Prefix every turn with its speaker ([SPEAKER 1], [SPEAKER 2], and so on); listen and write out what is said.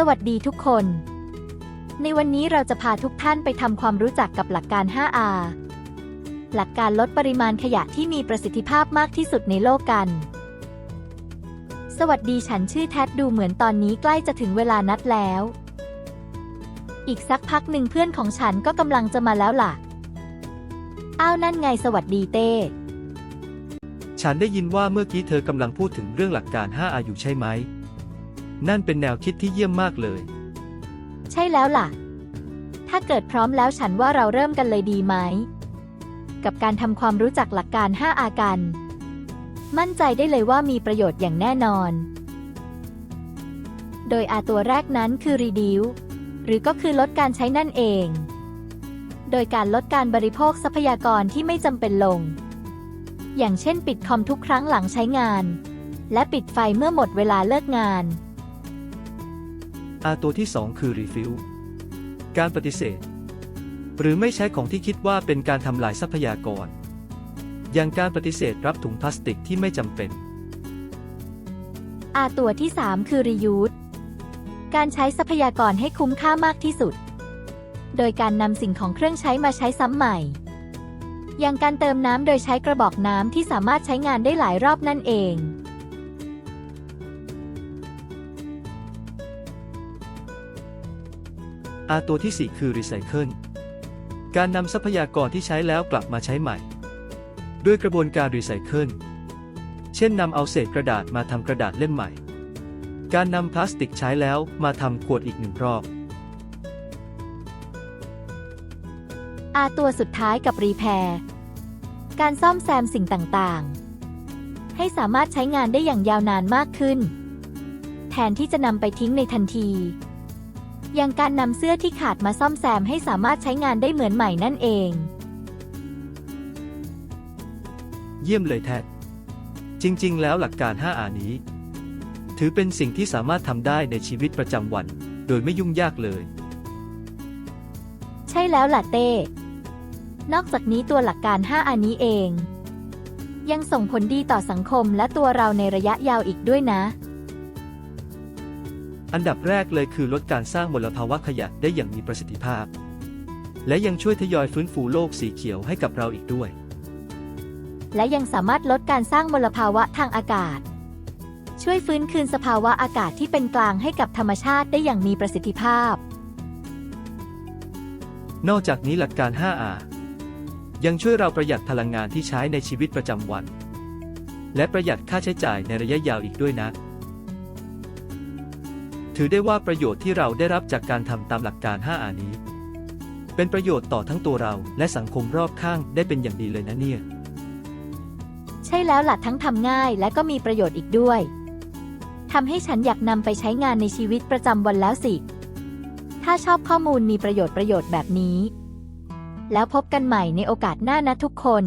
[SPEAKER 1] สวัสดีทุกคน ในวันนี้เราจะพาทุกท่านไปทำความรู้จักกับหลักการ 5R หลักการลดปริมาณขยะที่มีประสิทธิภาพมากที่สุดในโลกกัน สวัสดีฉันชื่อแท็ดดูเหมือนตอนนี้ใกล้จะถึงเวลานัดแล้ว อีกสักพักหนึ่งเพื่อนของฉันก็กำลังจะมาแล้วล่ะ อ้าวนั่นไงสวัสดีเต้
[SPEAKER 2] ฉันได้ยินว่าเมื่อกี้เธอกำลังพูดถึงเรื่องหลักการ 5R อยู่ใช่ไหม นั่นเป็นแนวคิดที่เยี่ยมมากเลย
[SPEAKER 1] ใช่แล้วล่ะ ถ้าเกิดพร้อมแล้วฉันว่าเราเริ่มกันเลยดีไหม กับการทำความรู้จักหลักการ 5 อากันมั่นใจได้เลยว่ามีประโยชน์อย่างแน่นอน โดยอาตัวแรกนั้นคือ reduce หรือก็คือลดการใช้นั่นเอง โดยการลดการบริโภคทรัพยากรที่ไม่จำเป็นลง อย่างเช่นปิดคอมทุกครั้งหลังใช้งาน และปิดไฟเมื่อหมดเวลาเลิกงาน
[SPEAKER 2] R ตัวที่ 2 คือ refill การปฏิเสธ หรือไม่ใช้ของที่คิดว่าเป็นการทำลายทรัพยากร อย่างการปฏิเสธรับถุงพลาสติกที่ไม่จำเป็น
[SPEAKER 1] อาตัวที่ 3 คือ reuse การใช้ทรัพยากรให้คุ้มค่ามากที่สุด โดยการนำสิ่งของเครื่องใช้มาใช้ซ้ำใหม่ อย่างการเติมน้ำโดยใช้กระบอกน้ำที่สามารถใช้งานได้หลายรอบนั่นเอง
[SPEAKER 2] R ตัวที่ 4 คือ recycle การนำทรัพยากรที่ใช้แล้วกลับมาใช้ใหม่ ด้วยกระบวนการ recycle เช่นนำเอาเศษกระดาษมาทำกระดาษเล่มใหม่ การนำพลาสติกใช้แล้วมาทำขวดอีกหนึ่งรอบ
[SPEAKER 1] อาตัวสุดท้ายกับ repair การซ่อมแซมสิ่งต่างๆ ให้สามารถใช้งานได้อย่างยาวนานมากขึ้น แทนที่จะนำไปทิ้งในทันที ย่างการนำเสื้อที่ขาดมาซ่อมแซมให้สามารถใช้งานได้เหมือนใหม่นั่นเอง
[SPEAKER 2] เยี่ยมเลยแท็ดจริง ๆ แล้วหลักการ 5R นี้ ถือเป็นสิ่งที่สามารถทำได้ในชีวิตประจำวัน โดยไม่ยุ่งยากเลย
[SPEAKER 1] ใช่แล้วล่ะเต้ นอกจากนี้ตัวหลักการ 5อันนี้เอง ยังส่งผลดีต่อสังคมและตัวเราในระยะยาวอีกด้วยนะ
[SPEAKER 2] อันดับแรกเลยคือลดการสร้างมลภาวะขยะได้อย่างมีประสิทธิภาพ และยังช่วยทยอยฟื้นฟูโลกสีเขียวให้กับเราอีกด้วย
[SPEAKER 1] และยังสามารถลดการสร้างมลภาวะทางอากาศ ช่วยฟื้นคืนสภาวะอากาศที่เป็นกลางให้กับธรรมชาติได้อย่างมีประสิทธิภาพ
[SPEAKER 2] นอกจากนี้หลักการ 5R ยังช่วยเราประหยัดพลังงานที่ใช้ในชีวิตประจำวัน และประหยัดค่าใช้จ่ายในระยะยาวอีกด้วยนะ ถือได้ว่าประโยชน์ที่เราได้รับจากการทำตามหลักการ 5R นี้ เป็นประโยชน์ต่อทั้งตัวเราและสังคมรอบข้างได้เป็นอย่างดีเลยนะเนี่ย
[SPEAKER 1] ใช่แล้วล่ะทั้งทำง่ายและก็มีประโยชน์อีกด้วยทำให้ฉันอยากนำไปใช้งานในชีวิตประจำวันแล้วสิ ถ้าชอบข้อมูลมีประโยชน์ประโยชน์แบบนี้ แล้วพบกันใหม่ในโอกาสหน้านะทุกคน